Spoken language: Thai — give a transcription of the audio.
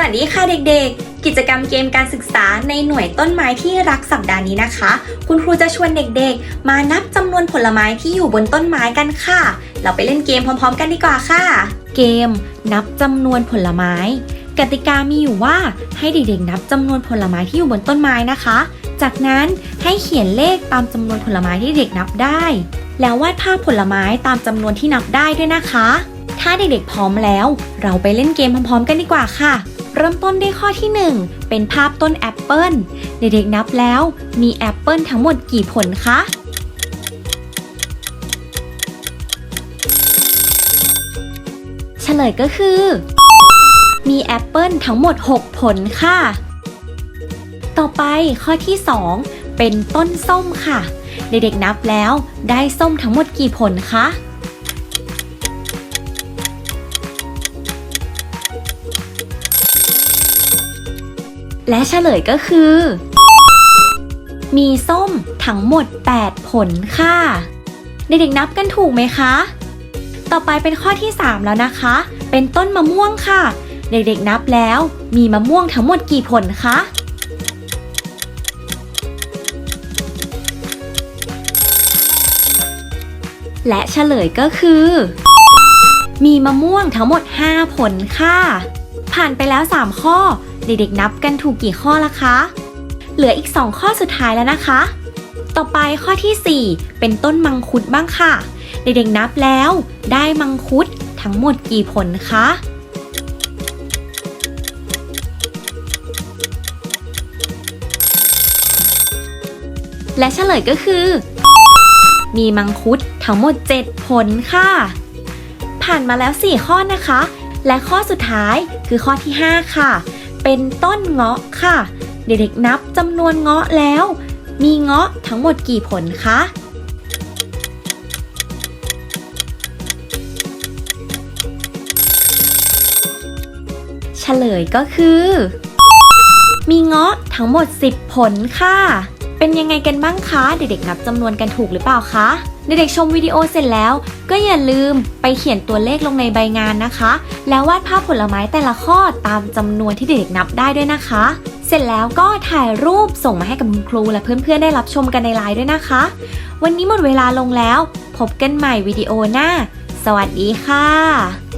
วัสดีค่ะเด็กๆ กิจกรรมเกมการศึกษาในหน่วยต้นไม้ที่รักสัปดาห์นี้นะคะ คุณครูจะชวนเด็กๆ มานับจำนวนผลไม้ที่อยู่บนต้นไม้กันค่ะ เราไปเล่นเกมพร้อมๆ กันดีกว่าค่ะ เกม นับจำนวนผลไม้ กติกามีอยู่ว่าให้เด็กๆ นับจำนวนผลไม้ที่อยู่บนต้นไม้นะคะ จากนั้นให้เขียนเลขตามจำนวนผลไม้ที่เด็กนับได้ แล้ววาดภาพผลไม้ตามจำนวนที่นับได้ด้วยนะคะ ถ้าเด็กๆพร้อมแล้ว เราไปเล่นเกมพร้อมๆ กันดีกว่าค่ะ เริ่มต้นด้วยข้อที่ 1 เป็นภาพต้นแอปเปิลเด็กๆนับแล้วมีแอปเปิลทั้งหมดกี่ผลคะเฉลยก็คือ มีแอปเปิลทั้งหมด 6 ผลค่ะ ต่อไปข้อที่ 2 เป็นต้นส้มค่ะ เด็กๆนับแล้วได้ส้มทั้งหมดกี่ผลคะ และเฉลยก็คือ มีส้มทั้งหมด 8 ผลค่ะ เด็กๆนับกันถูกไหมคะ ต่อไปเป็นข้อที่ 3 แล้วนะคะ เป็นต้นมะม่วงค่ะ เด็กๆนับแล้ว มีมะม่วงทั้งหมดกี่ผลคะและเฉลยก็คือ มีมะม่วงทั้งหมด 5 ผลค่ะ ผ่านไปแล้ว 3 ข้อ เด็กๆนับกันถูกกี่ข้อละคะ เหลืออีก 2 ข้อสุดท้ายแล้วนะคะ ต่อไปข้อที่ 4 เป็นต้นมังคุดบ้างค่ะ เด็กๆนับแล้ว ได้มังคุดทั้งหมดกี่ผลคะและเฉลยก็คือ มีมังคุดทั้งหมด 7 ผลค่ะ ผ่านมาแล้ว 4 ข้อนะคะ และข้อสุดท้ายคือข้อที่ 5 ค่ะ เป็นต้นเงาะค่ะ เด็กๆนับจำนวนเงาะแล้ว มีเงาะทั้งหมดกี่ผลคะเฉลยก็คือ มีเงาะทั้งหมด 10 ผลค่ะ เป็นยังไงกันบ้างคะ เด็กๆนับจำนวนกันถูกหรือเปล่าคะ เด็กๆชมวิดีโอเสร็จแล้ว ก็อย่าลืมไปเขียนตัวเลขลงในใบงานนะคะ แล้ววาดภาพผลไม้แต่ละข้อตามจำนวนที่เด็กๆนับได้ด้วยนะคะ เสร็จแล้วก็ถ่ายรูปส่งมาให้กับคุณครูและเพื่อนๆได้รับชมกันในไลน์ด้วยนะคะ วันนี้หมดเวลาลงแล้ว พบกันใหม่วิดีโอหน้า สวัสดีค่ะ